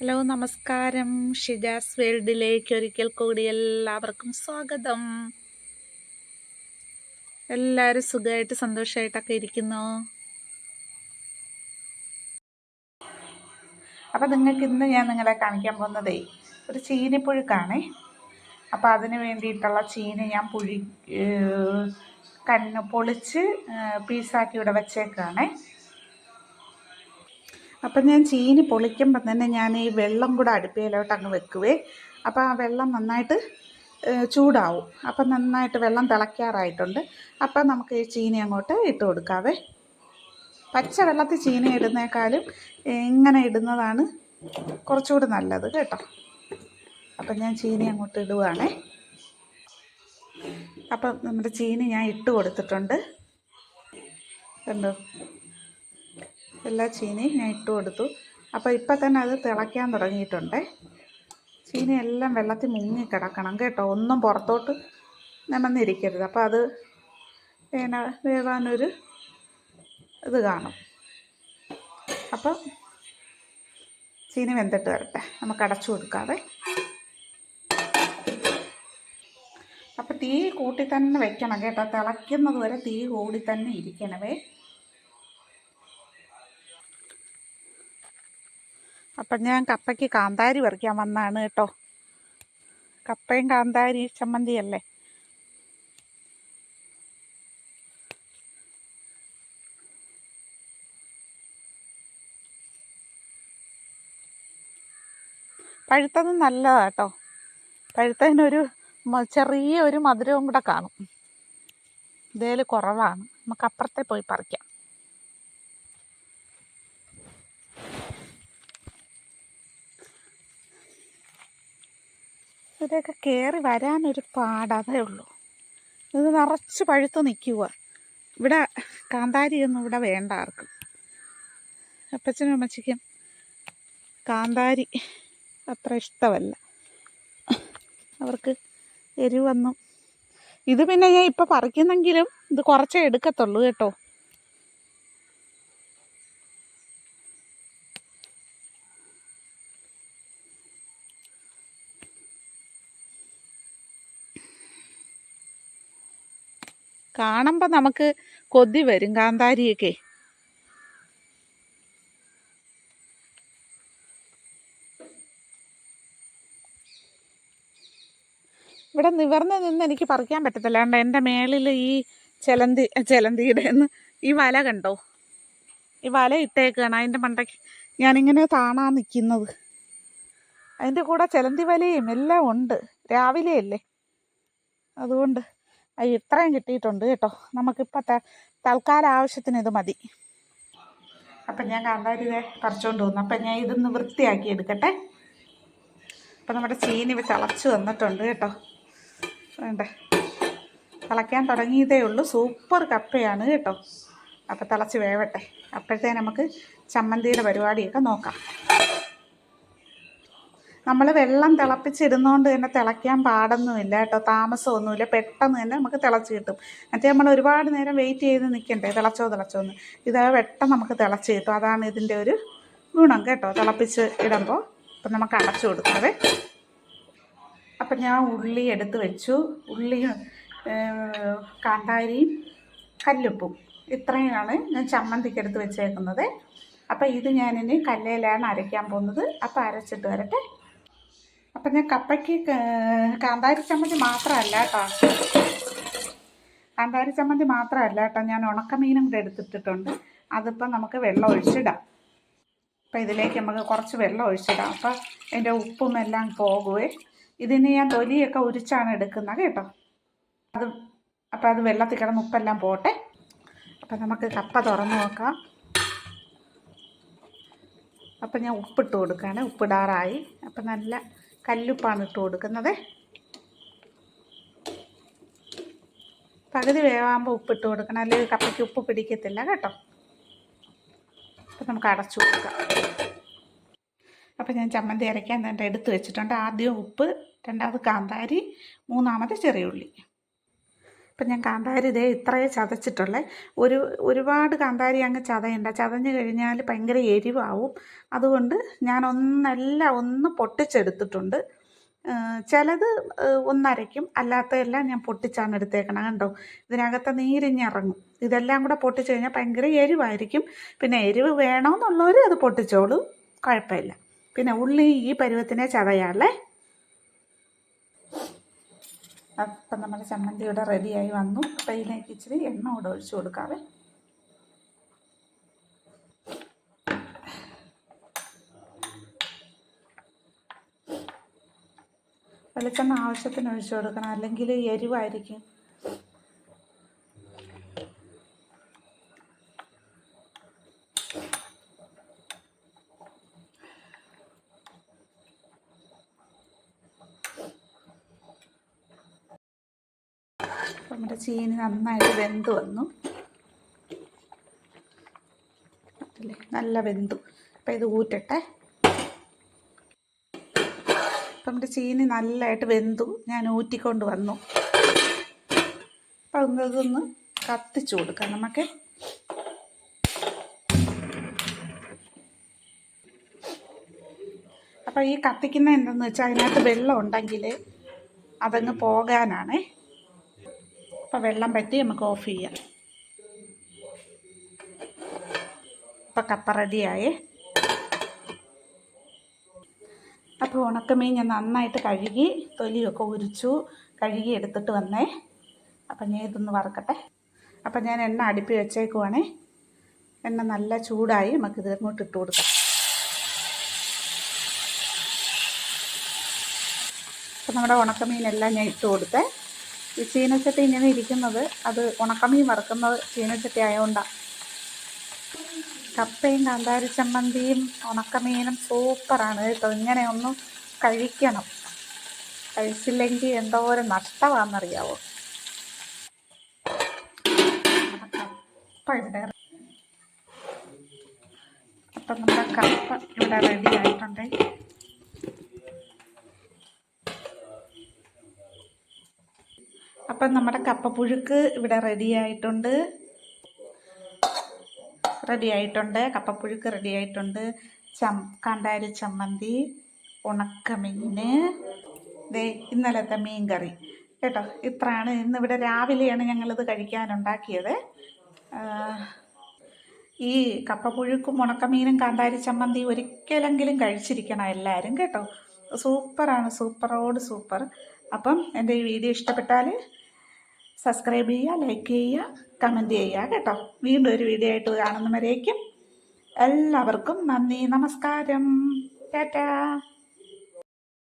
Hello നമസ്കാരം. ഷിജാസ് വേൾഡിലേക്ക് ഒരിക്കൽ കൂടി എല്ലാവർക്കും സ്വാഗതം. എല്ലാവരും സുഖമായിട്ട് സന്തോഷമായിട്ടൊക്കെ ഇരിക്കുന്നു. അപ്പം നിങ്ങൾക്ക് ഇന്ന് ഞാൻ നിങ്ങളെ കാണിക്കാൻ പോകുന്നതേ ഒരു ചീനിപ്പുഴുക്കാണേ. അപ്പോൾ അതിന് വേണ്ടിയിട്ടുള്ള ചീനി ഞാൻ പുഴി കണ്ണ് പൊളിച്ച് പീസാക്കി ഇവിടെ വെച്ചേക്കാണേ. അപ്പം ഞാൻ ചീനി പൊളിക്കുമ്പം തന്നെ ഞാൻ ഈ വെള്ളം കൂടെ അടുപ്പിലോട്ട് അങ്ങ് വെക്കുവേ. അപ്പോൾ ആ വെള്ളം നന്നായിട്ട് ചൂടാവും. അപ്പം നന്നായിട്ട് വെള്ളം തിളയ്ക്കാറായിട്ടുണ്ട്. അപ്പം നമുക്ക് ഈ ചീനി അങ്ങോട്ട് ഇട്ട് കൊടുക്കാവേ. പച്ച വെള്ളത്തിൽ ചീനി ഇടുന്നേക്കാളും ഇങ്ങനെ ഇടുന്നതാണ് കുറച്ചുകൂടി നല്ലത് കേട്ടോ. അപ്പം ഞാൻ ചീനി അങ്ങോട്ട് ഇടുവാണേ. അപ്പം നമ്മുടെ ചീനി ഞാൻ ഇട്ട് കൊടുത്തിട്ടുണ്ട്. കണ്ടോ? എല്ലാ ചീനിയും ഞാൻ ഇട്ട് കൊടുത്തു. അപ്പോൾ ഇപ്പം തന്നെ അത് തിളയ്ക്കാൻ തുടങ്ങിയിട്ടുണ്ട്. ചീനി എല്ലാം വെള്ളത്തിൽ മുങ്ങി കിടക്കണം കേട്ടോ. ഒന്നും പുറത്തോട്ട് നിമന്നിരിക്കരുത്. അപ്പോൾ അത് പിന്നെ വേവാനൊരു ഇത് കാണും. അപ്പം ചീനി വെന്തിട്ട് വരട്ടെ. നമുക്ക് അടച്ചു കൊടുക്കാതെ അപ്പം തീ കൂട്ടി തന്നെ വെക്കണം കേട്ടോ. തിളയ്ക്കുന്നത് വരെ തീ കൂടി തന്നെ ഇരിക്കണവേ അപ്പം ഞാൻ കപ്പയ്ക്ക് കാന്താരി പറിക്കാൻ വന്നാണ് കേട്ടോ. കപ്പയും കാന്താരി ചമ്മന്തിയല്ലേ? പഴുത്തത് നല്ലതാണ് കേട്ടോ. പഴുത്തതിനൊരു ചെറിയ ഒരു മധുരവും കൂടെ കാണും. ഇതേൽ കുറവാണ്. നമുക്ക് അപ്പുറത്തെ പോയി പറിക്കാം. ഇതൊക്കെ കയറി വരാനൊരു പാടതേ ഉള്ളൂ. ഇത് നിറച്ച് പഴുത്ത് നിൽക്കുക ഇവിടെ കാന്താരിയൊന്നും ഇവിടെ വേണ്ട ആർക്കും. അപ്പച്ചനും അമ്മച്ചിക്കും കാന്താരി അത്ര ഇഷ്ടമല്ല. അവർക്ക് എരിവൊന്നും. ഇത് പിന്നെ ഞാൻ ഇപ്പോൾ പറിക്കുന്നെങ്കിലും ഇത് കുറച്ചേ എടുക്കത്തുള്ളൂ കേട്ടോ. കാണുമ്പോൾ നമുക്ക് കൊതി വരും കാന്താരിയൊക്കെ. ഇവിടെ നിവർന്ന് നിന്ന് എനിക്ക് പറിക്കാൻ പറ്റത്തില്ല. കണ്ട എന്റെ മേളിൽ ഈ ചെലന്തി ചെലന്തിയുടെ ഈ വല കണ്ടോ? ഈ വല ഇട്ടേക്കാണ്. അതിന്റെ മണ്ടയ്ക്ക് ഞാനിങ്ങനെ താണാ നിൽക്കുന്നത് അതിന്റെ കൂടെ ചെലന്തി വലയും എല്ലാം ഉണ്ട്. രാവിലെയല്ലേ? അതുകൊണ്ട് അത് ഇത്രയും കിട്ടിയിട്ടുണ്ട് കേട്ടോ. നമുക്കിപ്പോൾ ത തൽക്കാല ആവശ്യത്തിന് ഇത് മതി. അപ്പം ഞാൻ കാന്താരി ദേ പറിച്ചുകൊണ്ട് വന്നു. അപ്പം ഞാൻ ഇതൊന്ന് വൃത്തിയാക്കി എടുക്കട്ടെ. അപ്പം നമ്മുടെ ചീനി തിളച്ച് വന്നിട്ടുണ്ട് കേട്ടോ. വേണ്ടേ? തിളയ്ക്കാൻ തുടങ്ങിയതേ ഉള്ളൂ. സൂപ്പർ കപ്പയാണ് കേട്ടോ. അപ്പം തിളച്ച് വേവട്ടെ. അപ്പോഴത്തേ നമുക്ക് ചമ്മന്തിയുടെ പരിപാടിയൊക്കെ നോക്കാം. നമ്മൾ വെള്ളം തിളപ്പിച്ചിരുന്നോണ്ട് തന്നെ തിളയ്ക്കാൻ പാടൊന്നുമില്ല കേട്ടോ. താമസമൊന്നുമില്ല. പെട്ടെന്ന് തന്നെ നമുക്ക് തിളച്ച് കിട്ടും. മറ്റേ നമ്മൾ ഒരുപാട് നേരം വെയിറ്റ് ചെയ്ത് നിൽക്കണ്ടേ തിളച്ചോ തിളച്ചോ എന്ന്. ഇത് പെട്ടെന്ന് നമുക്ക് തിളച്ച് കിട്ടും. അതാണ് ഇതിന്റെ ഒരു ഗുണം കേട്ടോ. തിളപ്പിച്ച് ഇടുമ്പോൾ അപ്പം നമുക്ക് അടച്ചു കൊടുക്കാവേ. അപ്പം ഞാൻ ഉള്ളി എടുത്ത് വെച്ചു. ഉള്ളിയും കാന്താരിയും കല്ലുപ്പും. ഇത്രയാണ് ഞാൻ ചമ്മന്തിക്ക് എടുത്ത് വെച്ചേക്കുന്നത്. അപ്പം ഇത് ഞാനിനി കല്ലയിലാണ് അരയ്ക്കാൻ പോകുന്നത്. അപ്പം അരച്ചിട്ട് വരട്ടെ. അപ്പം ഞാൻ കപ്പയ്ക്ക് കാന്താരി ചമ്മന്തി മാത്രമല്ല കേട്ടോ. കാന്താരി ചമ്മന്തി മാത്രമല്ല കേട്ടോ. ഞാൻ ഉണക്കമീനും കൂടെ എടുത്തിട്ടിട്ടുണ്ട്. അതിപ്പം നമുക്ക് വെള്ളം ഒഴിച്ചിടാം. അപ്പം ഇതിലേക്ക് നമുക്ക് കുറച്ച് വെള്ളം ഒഴിച്ചിടാം. അപ്പം അതിന്റെ ഉപ്പും എല്ലാം പോകുവേ. ഇതിന് ഞാൻ തൊലിയൊക്കെ ഉരിച്ചാണ് എടുക്കുന്നത് കേട്ടോ. അത് അപ്പം അത് വെള്ളത്തിൽ കിടന്ന് ഉപ്പെല്ലാം പോട്ടെ. അപ്പം നമുക്ക് കപ്പ തുറന്ന് നോക്കാം. അപ്പം ഞാൻ ഉപ്പിട്ട് കൊടുക്കുകയാണ്. ഉപ്പിടാറായി. അപ്പം നല്ല കല്ലുപ്പാണ് ഇട്ട് കൊടുക്കുന്നത്. പകുതി വേവാകുമ്പോൾ ഉപ്പിട്ട് കൊടുക്കണം. അല്ലെങ്കിൽ കപ്പയ്ക്ക് ഉപ്പ് പിടിക്കത്തില്ല കേട്ടോ. അപ്പം നമുക്ക് അടച്ചു കൊടുക്കാം. അപ്പം ഞാൻ ചമ്മന്തി അരയ്ക്കാൻ തന്നെ എടുത്ത് വെച്ചിട്ടുണ്ട്. ആദ്യം ഉപ്പ് രണ്ടാമത് കാന്താരി മൂന്നാമത് ചെറിയ ഇപ്പം ഞാൻ കാന്താരി ഇതേ ഇത്രയേ ചതച്ചിട്ടുള്ളേ. ഒരു ഒരുപാട് കാന്താരി അങ്ങ് ചതയണ്ട. ചതഞ്ഞ് കഴിഞ്ഞാൽ ഭയങ്കര എരിവാവും. അതുകൊണ്ട് ഞാൻ ഒന്നല്ല ഒന്ന് പൊട്ടിച്ചെടുത്തിട്ടുണ്ട്. ചിലത് ഒന്നരയ്ക്കും. അല്ലാത്തതെല്ലാം ഞാൻ പൊട്ടിച്ചാണ് എടുത്തേക്കണം. കണ്ടോ? ഇതിനകത്ത് നീരിഞ്ഞിറങ്ങും. ഇതെല്ലാം കൂടെ പൊട്ടിച്ച് കഴിഞ്ഞാൽ ഭയങ്കര എരിവായിരിക്കും. പിന്നെ എരിവ് വേണമെന്നുള്ളവർ അത് പൊട്ടിച്ചോളൂ. കുഴപ്പമില്ല. പിന്നെ ഉള്ളി ഈ പരുവത്തിനെ ചതയാളേ അപ്പം നമ്മുടെ ചമ്മന്തി ഇവിടെ റെഡിയായി വന്നു. അപ്പം ഇതിലേക്ക് ഇച്ചിരി എണ്ണ കൂടെ ഒഴിച്ചു കൊടുക്കാവേ. വെളിച്ചെണ്ണ ആവശ്യത്തിന് ഒഴിച്ചു കൊടുക്കണം. അല്ലെങ്കിൽ എരിവായിരിക്കും. നമ്മുടെ ചീനി നന്നായിട്ട് വെന്ത് വന്നു. അല്ലേ? നല്ല വെന്തു. അപ്പം ഇത് ഊറ്റട്ടെ. അപ്പം നമ്മുടെ ചീനി നല്ലതായിട്ട് വെന്തു. ഞാൻ ഊറ്റിക്കൊണ്ട് വന്നു. അപ്പം അതൊന്ന് കത്തിച്ചു കൊടുക്കാം നമുക്ക്. അപ്പം ഈ കത്തിക്കുന്ന എന്തെന്ന് വെച്ചാൽ അതിനകത്ത് വെള്ളം ഉണ്ടെങ്കിൽ അതങ്ങ് പോകാനാണേ. അപ്പം വെള്ളം പറ്റി നമുക്ക് ഓഫ് ചെയ്യാം. അപ്പം കപ്പ റെഡിയായി. അപ്പോൾ ഉണക്കമീൻ ഞാൻ നന്നായിട്ട് കഴുകി തൊലിയൊക്കെ ഉരിച്ചു കഴുകി എടുത്തിട്ട് വന്നേ. അപ്പം ഞാൻ ഇതൊന്ന് വറക്കട്ടെ. അപ്പം ഞാൻ എണ്ണ അടുപ്പി വെച്ചേക്കുവാണേ. എണ്ണ നല്ല ചൂടായി നമുക്കിത് അങ്ങോട്ട് ഇട്ട് കൊടുക്കാം. അപ്പം നമ്മുടെ ഉണക്കമീനെല്ലാം ഞാൻ ഇട്ട് കൊടുത്തേ. ഈ ചീനച്ചട്ടി ഇങ്ങനെ ഇരിക്കുന്നത്. അത് ഉണക്കമീൻ വറുക്കുന്നത് ചീനച്ചട്ടി ആയതുകൊണ്ടാണ് കപ്പയും കാന്താരി ചമ്മന്തിയും ഉണക്കമീനും സൂപ്പറാണ് കേട്ടോ. ഇങ്ങനെ ഒന്ന് കഴിക്കണം. കഴിച്ചില്ലെങ്കിൽ എന്തോരം നഷ്ടമാണെന്നറിയാവോ? കപ്പ ഇവിടെ അപ്പം നമ്മുടെ കപ്പ ഇവിടെ റെഡി ആയിട്ടുണ്ട്. അപ്പം നമ്മുടെ കപ്പപ്പുഴുക്ക് ഇവിടെ റെഡി ആയിട്ടുണ്ട്. റെഡി ആയിട്ടുണ്ട്. കപ്പപ്പുഴുക്ക് റെഡി ആയിട്ടുണ്ട്. ചം കാന്താരി ചമ്മന്തി ഉണക്കമീൻ. ദേ ഇന്നലത്തെ മീൻ കറി കേട്ടോ ഇത്രയാണ്. ഇന്നിവിടെ രാവിലെയാണ് ഞങ്ങളിത് കഴിക്കാനുണ്ടാക്കിയത്. ഈ കപ്പപ്പുഴുക്കും ഉണക്കമീനും കാന്താരി ചമ്മന്തി ഒരിക്കലെങ്കിലും കഴിച്ചിരിക്കണം എല്ലാവരും കേട്ടോ. സൂപ്പറാണ് സൂപ്പറോട് സൂപ്പർ. അപ്പം എന്റെ ഈ വീഡിയോ ഇഷ്ടപ്പെട്ടാൽ സബ്സ്ക്രൈബ് ചെയ്യുക ലൈക്ക് ചെയ്യുക കമന്റ് ചെയ്യുക കേട്ടോ. വീണ്ടും ഒരു വീഡിയോ ആയിട്ട് കാണുന്നവരേക്കും എല്ലാവർക്കും നന്ദി നമസ്കാരം. ടാറ്റാ.